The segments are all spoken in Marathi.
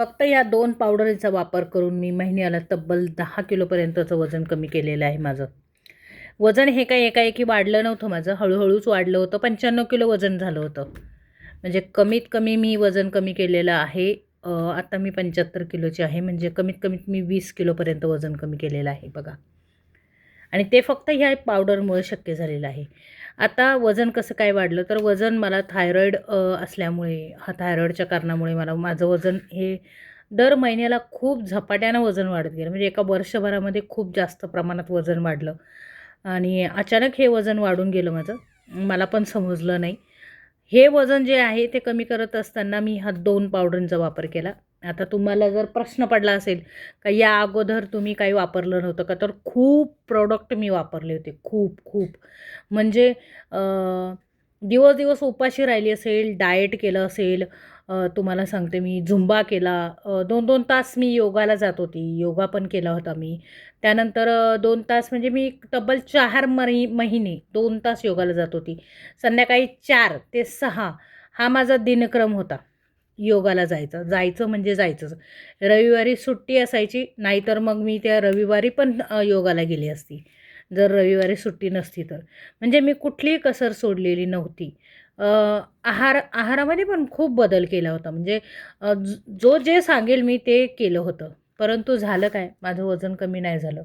फक्त या दोन पावडरीचा वापर करून मी महिन्याला तब्बल दहा किलोपर्यंतचं वजन कमी केलेलं आहे माझं. वजन हे काही एकाएकी वाढलं नव्हतं माझं. हळूहळूच वाढलं होतं. पंच्याण्णव किलो वजन झालं होतं. म्हणजे कमीत कमी मी वजन कमी केलेलं आहे. आता मी पंच्याहत्तर किलोची आहे. म्हणजे कमीत कमीत मी वीस किलोपर्यंत वजन कमी केलेलं आहे. बघा. आणि ते फक्त ह्या पावडरमुळे शक्य झालेलं आहे. आता वजन कसं काय वाढलं? तर वजन मला थायरॉईड असल्यामुळे हा थायरॉईडच्या कारणामुळे मला माझं वजन हे दर महिन्याला खूप झपाट्यानं वजन वाढत गेलं. म्हणजे एका वर्षभरामध्ये खूप जास्त प्रमाणात वजन वाढलं. आणि अचानक हे वजन वाढून गेलं माझं. मला पण समजलं नाही. हे वजन जे आहे ते कमी करत असताना मी हा दोन पावडरचा वापर केला. आता तुम्हाला जर प्रश्न पडला असेल का या अगोदर तुम्ही काही वापरलं नव्हतं का तर खूप प्रोडक्ट मी वापरले होते खूप खूप. म्हणजे दिवस दिवस उपाशी राहिली असेल डाएट केलं असेल तुम्हाला सांगते मी झुंबा केला दोन दोन तास मी योगाला जात होती योगा पण केला होता मी. त्यानंतर दोन तास म्हणजे मी तब्बल चार मही महिने दोन तास योगाला जात होती. संध्याकाळी चार ते सहा हा माझा दिनक्रम होता. योगाला जायचं. जायचं म्हणजे जायचंच. रविवारी सुट्टी असायची नाहीतर मग मी त्या रविवारी पण योगाला गेली असती. जर रविवारी सुट्टी नसती तर. म्हणजे मी कुठलीही कसर सोडलेली नव्हती. आहार आहारामध्ये पण खूप बदल केला होता. म्हणजे जो जे सांगेल मी ते केलं होतं. परंतु झालं काय? माझं वजन कमी नाही झालं.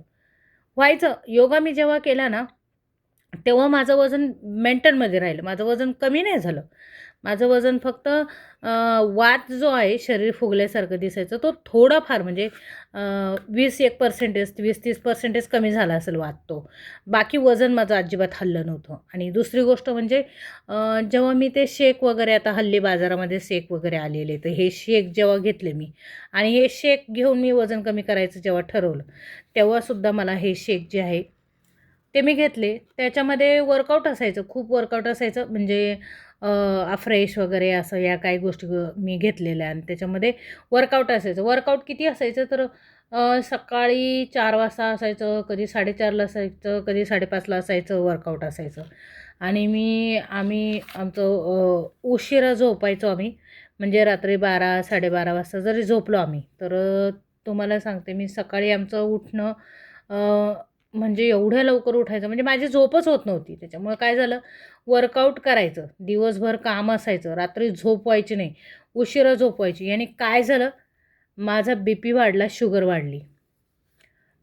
व्हायचं. योगा मी जेव्हा केला ना तेव्हा माझं वजन मेंटेनमध्ये राहिलं. माझं वजन कमी नाही झालं. माझं वजन फक्त वात जो आहे शरीर फुगल्यासारखं दिसायचं. तो थोडाफार म्हणजे वीस एक पर्सेंटेज वीस तीस पर्सेंटेज कमी झाला असेल वात तो. बाकी वजन माझं अजिबात हल्लं नव्हतं. आणि दुसरी गोष्ट म्हणजे जेव्हा मी ते शेक वगैरे आता हल्ली बाजारामध्ये शेक वगैरे आलेले तर हे शेक जेव्हा घेतले मी आणि हे शेक घेऊन मी वजन कमी करायचं जेव्हा ठरवलं तेव्हासुद्धा मला हे शेक जे आहे ते मी घेतले. त्याच्यामध्ये वर्कआउट असायचं खूप वर्कआउट असायचं. म्हणजे फ्रेश वगैरे असं या काही गोष्टी मी घेतलेल्या आणि त्याच्यामध्ये वर्कआउट असायचं. वर्कआउट किती असायचं तर सकाळी चार वाजता असायचं कधी साडेचारला असायचं कधी साडेपाचला असायचं वर्कआउट असायचं. आणि मी आम्ही आमचं उशिरा झोपायचो आम्ही. म्हणजे रात्री बारा साडेबारा वाजता जरी झोपलो आम्ही तर तुम्हाला सांगते मी सकाळी आमचं उठणं म्हणजे एवढ्या लवकर उठायचं म्हणजे माझी झोपच होत नव्हती. त्याच्यामुळे काय झालं? वर्कआउट करायचं. दिवसभर काम असायचं. रात्री झोप व्हायची नाही. उशिरा झोप व्हायची याने काय झालं? माझा बी पी वाढला शुगर वाढली.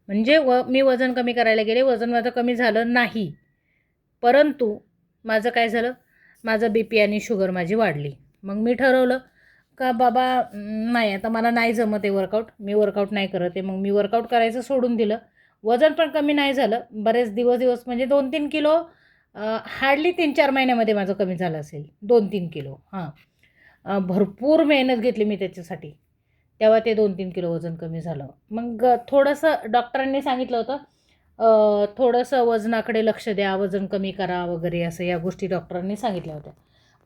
म्हणजे व मी वजन कमी करायला गेले. वजन माझं कमी झालं नाही. परंतु माझं काय झालं? माझं बी पी आणि शुगर माझी वाढली. मग मी ठरवलं का बाबा नाही आता मला नाही जमत आहे वर्कआउट मी वर्कआउट नाही करत आहे. मग मी वर्कआउट करायचं सोडून दिलं. वजन पण कमी नाही झालं. बरेच दिवस दिवस म्हणजे दोन तीन किलो हार्डली तीन चार महिन्यामध्ये माझं कमी झालं असेल. दोन तीन किलो हां. भरपूर मेहनत घेतली मी त्याच्यासाठी. तेव्हा ते दोन तीन किलो वजन कमी झालं. मग थोडंसं डॉक्टरांनी सांगितलं होतं थोडंसं वजनाकडे लक्ष द्या वजन कमी करा वगैरे असं या गोष्टी डॉक्टरांनी सांगितल्या होत्या.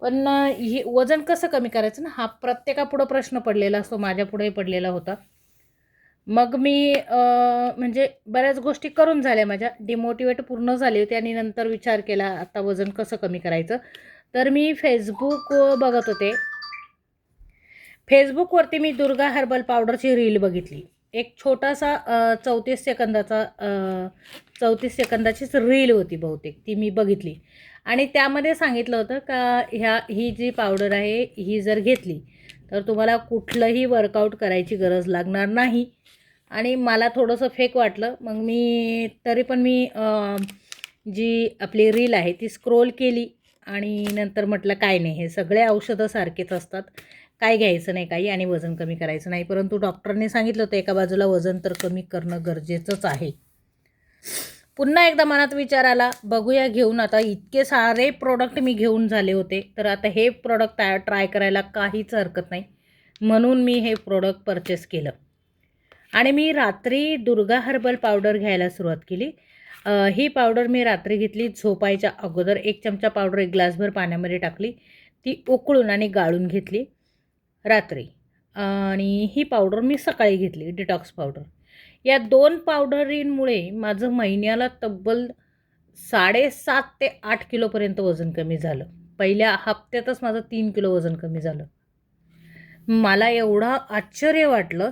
पण हे वजन कसं कमी करायचं ना हा प्रत्येकापुढं प्रश्न पडलेला असतो माझ्यापुढेही पडलेला होता. मग मी म्हणजे बऱ्याच गोष्टी करून झाल्या माझ्या. डिमोटिवेट पूर्ण झाली होती आणि नंतर विचार केला आता वजन कसं कमी करायचं? तर मी फेसबुक बघत होते. फेसबुकवरती मी दुर्गा हर्बल पावडरची रील बघितली. एक छोटासा चौतीस सेकंदाचा चौतीस सेकंदाचीच रील होती बहुतेक ती मी बघितली. आणि त्यामध्ये सांगितलं होतं का ह्या ही जी पावडर आहे ही जर घेतली तर तुम्हाला कुठलंही वर्कआउट करायची गरज लागणार नाही. आणि मला थोडंसं फेक वाटलं. मग मी तरी पण मी जी आपली रील आहे ती स्क्रोल केली आणि नंतर म्हटलं काय नाही हे सगळे औषधं सारखेच असतात. काय घ्यायचं नाही काही आणि वजन कमी करायचं नाही. परंतु डॉक्टरने सांगितलं होतं एका बाजूला वजन तर कमी करणं गरजेचंच आहे. पुन्हा एकदा मनात विचार आला बघूया घेऊन आता इतके सारे प्रोडक्ट मी घेऊन झाले होते तर आता हे प्रोडक्ट ट्राय करायला काहीच हरकत नाही. म्हणून मी हे प्रोडक्ट परचेस केलं. आणि मी रात्री दुर्गा हर्बल पावडर घ्यायला सुरुवात केली. ही पावडर मी रात्री घेतली झोपायच्या अगोदर. एक चमचा पावडर एक ग्लासभर पाण्यामध्ये टाकली. ती उकळून आणि गाळून घेतली रात्री. आणि ही पावडर मी सकाळी घेतली डिटॉक्स पावडर. या दोन पावडरींमुळे माझं महिन्याला तब्बल साडेसात ते आठ किलोपर्यंत वजन कमी झालं. पहिल्या हप्त्यातच माझं तीन किलो वजन कमी झालं. मला एवढं आश्चर्य वाटलं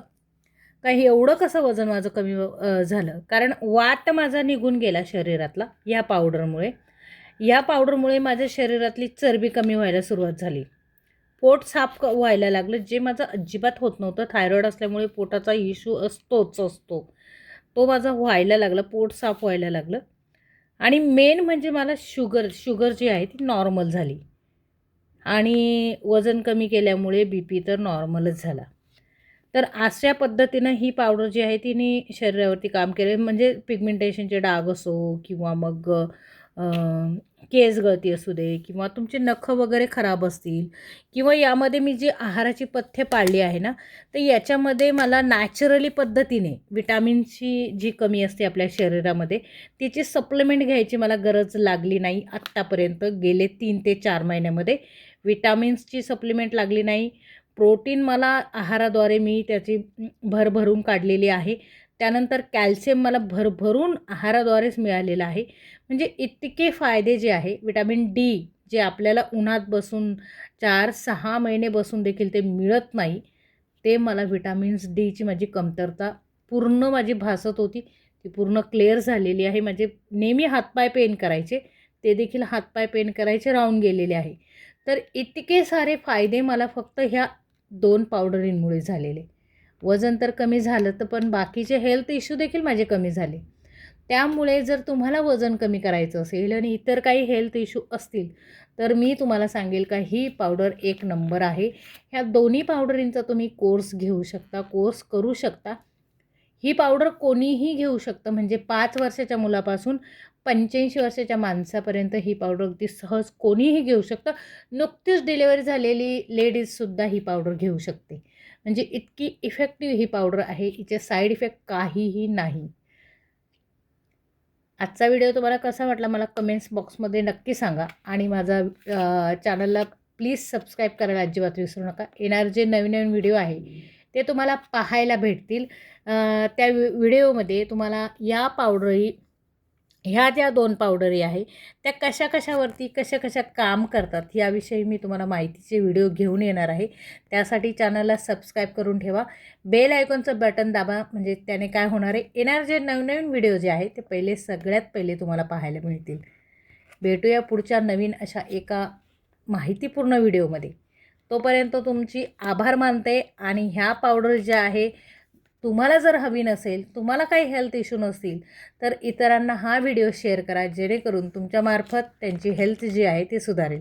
का हे एवढं कसं वजन माझं कमी झालं? कारण वाट माझा निघून गेला शरीरातला या पावडरमुळे. या पावडरमुळे माझ्या शरीरातली चरबी कमी व्हायला सुरुवात झाली. पोट साफ क- व्हायला लागलं. जे माझं अजिबात होत नव्हतं थायरॉईड असल्यामुळे पोटाचा इश्यू असतोच असतो. तो माझा व्हायला लागला पोट साफ व्हायला लागलं. आणि मेन म्हणजे मला शुगर शुगर जी आहे ती नॉर्मल झाली. आणि वजन कमी केल्यामुळे बी पी तर नॉर्मलच झाला. तर अशा पद्धतीनं ही पावडर जी आहे तिने शरीरावरती काम केले म्हणजे पिगमेंटेशनचे डाग असो किंवा मग केस गळती असू दे किंवा तुमचे नख वगैरे खराब असतील किंवा यामध्ये मी जी आहाराची पथ्य पाळली आहे ना तर याच्यामध्ये मला नॅचरली पद्धतीने विटामिनची जी कमी असते आपल्या शरीरामध्ये तिची सप्लिमेंट घ्यायची मला गरज लागली नाही आत्तापर्यंत. गेले तीन ते चार महिन्यामध्ये विटॅमिन्सची सप्लिमेंट लागली नाही. प्रोटीन मला आहाराद्वारे मी त्याची भरभरून काढलेली आहे. त्यानंतर कॅल्शियम मला भरभरून आहाराद्वारेच मिळालेलं आहे. म्हणजे इतके फायदे जे आहे विटॅमिन डी जे आपल्याला उन्हात बसून चार सहा महिने बसून देखील ते मिळत नाही ते मला विटॅमिन्स डीची माझी कमतरता पूर्ण माझी भासत होती. ती पूर्ण क्लिअर झालेली आहे. माझे नेहमी हातपाय पेन करायचे. ते देखील हातपाय पेन करायचे राहून गेलेले आहे. तर इतके सारे फायदे मला फक्त ह्या दोन पावडरींमुळे झालेले. वजन तर कमी झालं तर पण बाकीचे हेल्थ इश्यू देखील माझे कमी झाले. त्यामुळे जर तुम्हाला वजन कमी करायचं असेल आणि इतर काही हेल्थ इश्यू असतील तर मी तुम्हाला सांगेल का ही पावडर एक नंबर आहे. ह्या दोन्ही पावडरींचा तुम्ही कोर्स घेऊ शकता कोर्स करू शकता. ही पावडर कोणीही घेऊ शकतं. म्हणजे पाच वर्षाच्या मुलापासून पंच्याऐंशी वर्षाच्या माणसापर्यंत ही पावडर अगदी सहज कोणीही घेऊ शकतं. नुकतीच डिलेवरी झालेली लेडीजसुद्धा ही पावडर घेऊ शकते. म्हणजे इतकी इफेक्टिव्ह ही पावडर आहे हिचे साईड इफेक्ट काहीही नाही. आजचा व्हिडिओ तुम्हाला कसा वाटला मला कमेंट्स बॉक्समध्ये नक्की सांगा. आणि माझा चॅनलला प्लीज सबस्क्राईब करायला अजिबात विसरू नका. येणार जे नवीन नवीन व्हिडिओ आहे ते तुम्हाला पाहायला भेटतील. त्या व्हिडिओमध्ये तुम्हाला या पावडरी ह्या ज्या दोन पावडरी आहे त्या कशा कशावरती कशा कशा काम करतात याविषयी मी तुम्हाला माहितीचे व्हिडिओ घेऊन येणार आहे. त्यासाठी चॅनलला सबस्क्राईब करून ठेवा. बेल आयकॉनचं बटन दाबा म्हणजे त्याने काय होणार आहे येणार जे नवनवीन व्हिडिओ जे आहे ते पहिले सगळ्यात पहिले तुम्हाला पाहायला मिळतील. भेटूया पुढच्या नवीन अशा एका माहितीपूर्ण व्हिडिओमध्ये. तोपर्यंत तुमची आभार मानते आणि ह्या पावडर ज्या आहे तुम्हाला जर हवी नसेल तुम्हाला काही हेल्थ इश्यू नसतील तर इतरांना हा व्हिडिओ शेअर करा जेणेकरून तुमच्यामार्फत त्यांची हेल्थ जी आहे ती सुधारेल.